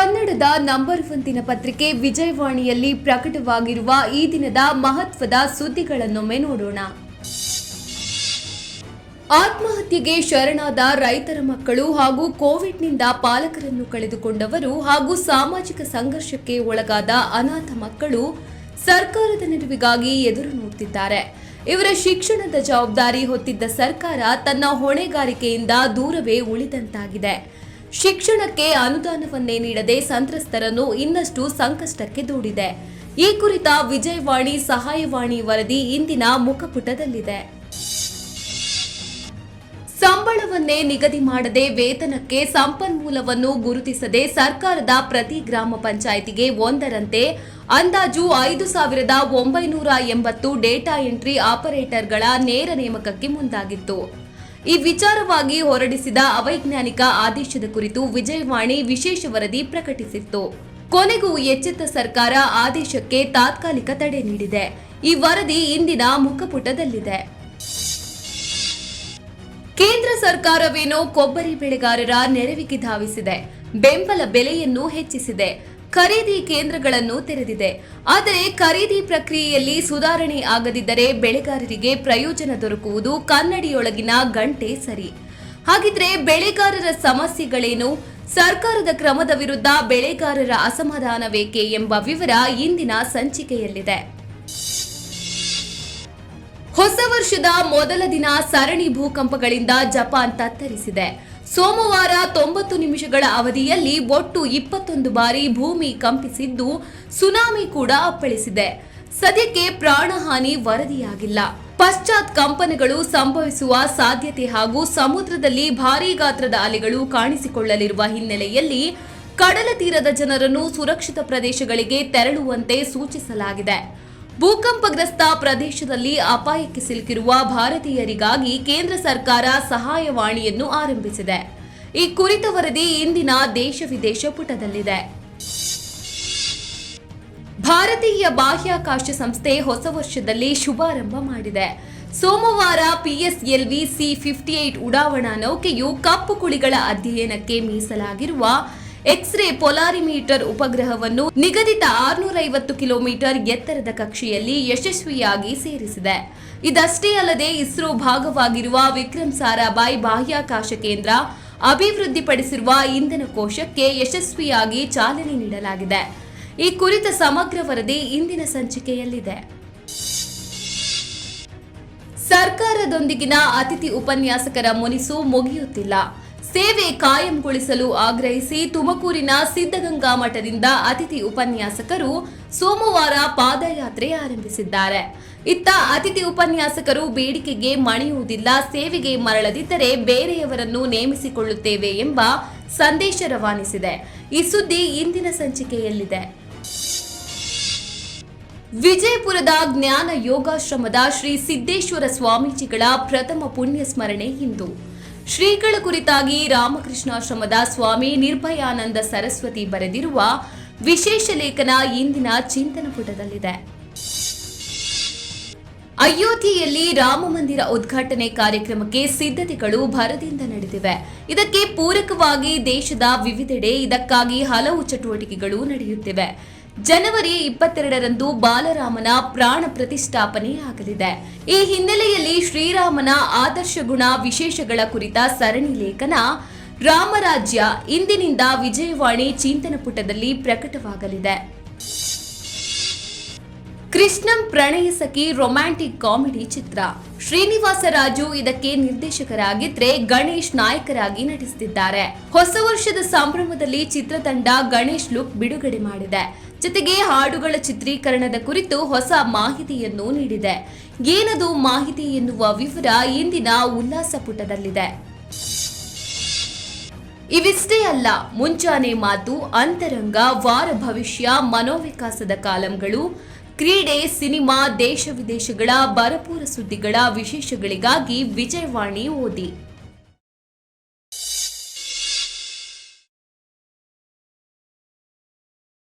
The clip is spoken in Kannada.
ಕನ್ನಡದ ನಂಬರ್ ಒನ್ ದಿನಪತ್ರಿಕೆ ವಿಜಯವಾಣಿಯಲ್ಲಿ ಪ್ರಕಟವಾಗಿರುವ ಈ ದಿನದ ಮಹತ್ವದ ಸುದ್ದಿಗಳನ್ನೊಮ್ಮೆ ನೋಡೋಣ. ಆತ್ಮಹತ್ಯೆಗೆ ಶರಣಾದ ರೈತರ ಮಕ್ಕಳು ಹಾಗೂ ಕೋವಿಡ್ನಿಂದ ಪಾಲಕರನ್ನು ಕಳೆದುಕೊಂಡವರು ಹಾಗೂ ಸಾಮಾಜಿಕ ಸಂಘರ್ಷಕ್ಕೆ ಒಳಗಾದ ಅನಾಥ ಮಕ್ಕಳು ಸರ್ಕಾರದ ನೆರವಿಗಾಗಿ ಎದುರು ನೋಡುತ್ತಿದ್ದಾರೆ ಇವರ ಶಿಕ್ಷಣದ ಜವಾಬ್ದಾರಿ ಹೊತ್ತಿದ್ದ ಸರ್ಕಾರ ತನ್ನ ಹೊಣೆಗಾರಿಕೆಯಿಂದ ದೂರವೇ ಉಳಿದಂತಾಗಿದೆ. ಶಿಕ್ಷಣಕ್ಕೆ ಅನುದಾನವನ್ನೇ ನೀಡದೆ ಸಂತ್ರಸ್ತರನ್ನು ಇನ್ನಷ್ಟು ಸಂಕಷ್ಟಕ್ಕೆ ದೂಡಿದೆ. ಈ ಕುರಿತ ವಿಜಯವಾಣಿ ಸಹಾಯವಾಣಿ ವರದಿ ಇಂದಿನ ಮುಖಪುಟದಲ್ಲಿದೆ. ಸಂಬಳವನ್ನೇ ನಿಗದಿ ಮಾಡದೆ ವೇತನಕ್ಕೆ ಸಂಪನ್ಮೂಲವನ್ನು ಗುರುತಿಸದೆ ಸರ್ಕಾರದ ಪ್ರತಿ ಗ್ರಾಮ ಪಂಚಾಯಿತಿಗೆ ಒಂದರಂತೆ ಅಂದಾಜು ಐದು ಸಾವಿರದ ಒಂಬೈನೂರ ಎಂಬತ್ತು ಡೇಟಾ ಎಂಟ್ರಿ ಆಪರೇಟರ್ಗಳ ನೇರ ನೇಮಕಕ್ಕೆ ಮುಂದಾಗಿತ್ತು. ಈ ವಿಚಾರವಾಗಿ ಹೊರಡಿಸಿದ ಅವೈಜ್ಞಾನಿಕ ಆದೇಶದ ಕುರಿತು ವಿಜಯವಾಣಿ ವಿಶೇಷ ವರದಿ ಪ್ರಕಟಿಸಿತ್ತು. ಕೊನೆಗೂ ಎಚ್ಚೆತ್ತ ಸರ್ಕಾರ ಆದೇಶಕ್ಕೆ ತಾತ್ಕಾಲಿಕ ತಡೆ ನೀಡಿದೆ. ಈ ವರದಿ ಇಂದಿನ ಮುಖಪುಟದಲ್ಲಿದೆ. ಕೇಂದ್ರ ಸರ್ಕಾರವೇನೋ ಕೊಬ್ಬರಿ ಬೆಳೆಗಾರರ ನೆರವಿಗೆ ಧಾವಿಸಿದೆ. ಬೆಂಬಲ ಬೆಲೆಯನ್ನು ಹೆಚ್ಚಿಸಿದೆ. ಖರೀದಿ ಕೇಂದ್ರಗಳನ್ನು ತೆರೆದಿದೆ. ಆದರೆ ಖರೀದಿ ಪ್ರಕ್ರಿಯೆಯಲ್ಲಿ ಸುಧಾರಣೆ ಆಗದಿದ್ದರೆ ಬೆಳೆಗಾರರಿಗೆ ಪ್ರಯೋಜನ ದೊರಕುವುದು ಕನ್ನಡಿಯೊಳಗಿನ ಗಂಟೆ ಸರಿ. ಹಾಗಿದ್ರೆ ಬೆಳೆಗಾರರ ಸಮಸ್ಯೆಗಳೇನು? ಸರ್ಕಾರದ ಕ್ರಮದ ವಿರುದ್ಧ ಬೆಳೆಗಾರರ ಅಸಮಾಧಾನವೇಕೆ ಎಂಬ ವಿವರ ಇಂದಿನ ಸಂಚಿಕೆಯಲ್ಲಿದೆ. ಹೊಸ ವರ್ಷದ ಮೊದಲ ದಿನ ಸರಣಿ ಭೂಕಂಪಗಳಿಂದ ಜಪಾನ್ ತತ್ತರಿಸಿದೆ. ಸೋಮವಾರ ತೊಂಬತ್ತು ನಿಮಿಷಗಳ ಅವಧಿಯಲ್ಲಿ ಒಟ್ಟು ಇಪ್ಪತ್ತೊಂದು ಬಾರಿ ಭೂಮಿ ಕಂಪಿಸಿದ್ದು ಸುನಾಮಿ ಕೂಡ ಅಪ್ಪಳಿಸಿದೆ. ಸದ್ಯಕ್ಕೆ ಪ್ರಾಣಹಾನಿ ವರದಿಯಾಗಿಲ್ಲ. ಪಶ್ಚಾತ್ ಕಂಪನಗಳು ಸಂಭವಿಸುವ ಸಾಧ್ಯತೆ ಹಾಗೂ ಸಮುದ್ರದಲ್ಲಿ ಭಾರೀ ಗಾತ್ರದ ಅಲೆಗಳು ಕಾಣಿಸಿಕೊಳ್ಳಲಿರುವ ಹಿನ್ನೆಲೆಯಲ್ಲಿ ಕಡಲ ತೀರದ ಜನರನ್ನು ಸುರಕ್ಷಿತ ಪ್ರದೇಶಗಳಿಗೆ ತೆರಳುವಂತೆ ಸೂಚಿಸಲಾಗಿದೆ. ಭೂಕಂಪಗ್ರಸ್ತ ಪ್ರದೇಶದಲ್ಲಿ ಅಪಾಯಕ್ಕೆ ಸಿಲುಕಿರುವ ಭಾರತೀಯರಿಗಾಗಿ ಕೇಂದ್ರ ಸರ್ಕಾರ ಸಹಾಯವಾಣಿಯನ್ನು ಆರಂಭಿಸಿದೆ. ಈ ಕುರಿತ ವರದಿ ಇಂದಿನ ದೇಶ ವಿದೇಶ ಪುಟದಲ್ಲಿದೆ. ಭಾರತೀಯ ಬಾಹ್ಯಾಕಾಶ ಸಂಸ್ಥೆ ಹೊಸ ವರ್ಷದಲ್ಲಿ ಶುಭಾರಂಭ ಮಾಡಿದೆ. ಸೋಮವಾರ ಪಿಎಸ್ಎಲ್ವಿ ಸಿ ಫಿಫ್ಟಿ ಏಟ್ ಉಡಾವಣಾ ನೌಕೆಯು ಕಪ್ಪು ಕುಳಿಗಳ ಅಧ್ಯಯನಕ್ಕೆ ಮೀಸಲಾಗಿರುವ ಎಕ್ಸ್ರೇ ಪೊಲಾರಿಮೀಟರ್ ಉಪಗ್ರಹವನ್ನು ನಿಗದಿತ ಆರುನೂರ ಐವತ್ತು ಕಿಲೋಮೀಟರ್ ಎತ್ತರದ ಕಕ್ಷೆಯಲ್ಲಿ ಯಶಸ್ವಿಯಾಗಿ ಸೇರಿಸಿದೆ. ಇದಷ್ಟೇ ಅಲ್ಲದೆ ಇಸ್ರೋ ಭಾಗವಾಗಿರುವ ವಿಕ್ರಮ್ ಸಾರಾಭಾಯ್ ಬಾಹ್ಯಾಕಾಶ ಕೇಂದ್ರ ಅಭಿವೃದ್ಧಿಪಡಿಸಿರುವ ಇಂಧನ ಕೋಶಕ್ಕೆ ಯಶಸ್ವಿಯಾಗಿ ಚಾಲನೆ ನೀಡಲಾಗಿದೆ. ಈ ಕುರಿತ ಸಮಗ್ರ ವರದಿ ಇಂದಿನ ಸಂಚಿಕೆಯಲ್ಲಿದೆ. ಸರ್ಕಾರದೊಂದಿಗಿನ ಅತಿಥಿ ಉಪನ್ಯಾಸಕರ ಮುನಿಸು ಮುಗಿಯುತ್ತಿಲ್ಲ. ಸೇವೆ ಕಾಯಂಗೊಳಿಸಲು ಆಗ್ರಹಿಸಿ ತುಮಕೂರಿನ ಸಿದ್ಧಗಂಗಾ ಮಠದಿಂದ ಅತಿಥಿ ಉಪನ್ಯಾಸಕರು ಸೋಮವಾರ ಪಾದಯಾತ್ರೆ ಆರಂಭಿಸಿದ್ದಾರೆ. ಇತ್ತ ಅತಿಥಿ ಉಪನ್ಯಾಸಕರು ಬೇಡಿಕೆಗೆ ಮಣಿಯುವುದಿಲ್ಲ, ಸೇವೆಗೆ ಮರಳದಿದ್ದರೆ ಬೇರೆಯವರನ್ನು ನೇಮಿಸಿಕೊಳ್ಳುತ್ತೇವೆ ಎಂಬ ಸಂದೇಶ ರವಾನಿಸಿದೆ. ಈ ಸುದ್ದಿ ಇಂದಿನ ಸಂಚಿಕೆಯಲ್ಲಿದೆ. ವಿಜಯಪುರದ ಜ್ಞಾನ ಯೋಗಾಶ್ರಮದ ಶ್ರೀ ಸಿದ್ದೇಶ್ವರ ಸ್ವಾಮೀಜಿಗಳ ಪ್ರಥಮ ಪುಣ್ಯ ಸ್ಮರಣೆ ಇಂದು. ಶ್ರೀಗಳ ಕುರಿತಾಗಿ ರಾಮಕೃಷ್ಣಾಶ್ರಮದ ಸ್ವಾಮಿ ನಿರ್ಭಯಾನಂದ ಸರಸ್ವತಿ ಬರೆದಿರುವ ವಿಶೇಷ ಲೇಖನ ಇಂದಿನ ಚಿಂತನ ಪುಟದಲ್ಲಿದೆ ಅಯೋಧ್ಯೆಯಲ್ಲಿ ರಾಮ ಮಂದಿರ ಉದ್ಘಾಟನೆ ಕಾರ್ಯಕ್ರಮಕ್ಕೆ ಸಿದ್ಧತೆಗಳು ಭರದಿಂದ ನಡೆದಿವೆ. ಇದಕ್ಕೆ ಪೂರಕವಾಗಿ ದೇಶದ ವಿವಿಧೆಡೆ ಇದಕ್ಕಾಗಿ ಹಲವು ಚಟುವಟಿಕೆಗಳು ನಡೆಯುತ್ತಿವೆ. ಜನವರಿ ಇಪ್ಪತ್ತೆರಡರಂದು ಬಾಲರಾಮನ ಪ್ರಾಣ ಪ್ರತಿಷ್ಠಾಪನೆ ಆಗಲಿದೆ. ಈ ಹಿನ್ನೆಲೆಯಲ್ಲಿ ಶ್ರೀರಾಮನ ಆದರ್ಶ ಗುಣ ವಿಶೇಷಗಳ ಕುರಿತ ಸರಣಿ ಲೇಖನ ರಾಮರಾಜ್ಯ ಇಂದಿನಿಂದ ವಿಜಯವಾಣಿ ಚಿಂತನ ಪುಟದಲ್ಲಿ ಪ್ರಕಟವಾಗಲಿದೆ. ಕೃಷ್ಣಂ ಪ್ರಣಯ ಸಖಿ ರೊಮ್ಯಾಂಟಿಕ್ ಕಾಮಿಡಿ ಚಿತ್ರ. ಶ್ರೀನಿವಾಸ ರಾಜು ಇದಕ್ಕೆ ನಿರ್ದೇಶಕರಾಗಿದ್ರೆ ಗಣೇಶ್ ನಾಯಕರಾಗಿ ನಟಿಸುತ್ತಿದ್ದಾರೆ ಹೊಸ ವರ್ಷದ ಸಂಭ್ರಮದಲ್ಲಿ ಚಿತ್ರತಂಡ ಗಣೇಶ್ ಲುಕ್ ಬಿಡುಗಡೆ ಮಾಡಿದೆ. ಜೊತೆಗೆ ಹಾಡುಗಳ ಚಿತ್ರೀಕರಣದ ಕುರಿತು ಹೊಸ ಮಾಹಿತಿಯನ್ನು ನೀಡಿದೆ. ಏನದು ಮಾಹಿತಿ ಎನ್ನುವ ವಿವರ ಇಂದಿನ ಉಲ್ಲಾಸ ಪುಟದಲ್ಲಿದೆ. ಇವಿಷ್ಟೇ ಅಲ್ಲ ಮುಂಚಾನೆ ಮಾತು, ಅಂತರಂಗ, ವಾರ ಭವಿಷ್ಯ, ಮನೋವಿಕಾಸದ ಕಾಲಂಗಳು, ಕ್ರೀಡೆ, ಸಿನಿಮಾ, ದೇಶ ವಿದೇಶಗಳ, ಭರಪೂರ ಸುದ್ದಿಗಳ ವಿಶೇಷಗಳಿಗಾಗಿ ವಿಜಯವಾಣಿ ಓದಿ.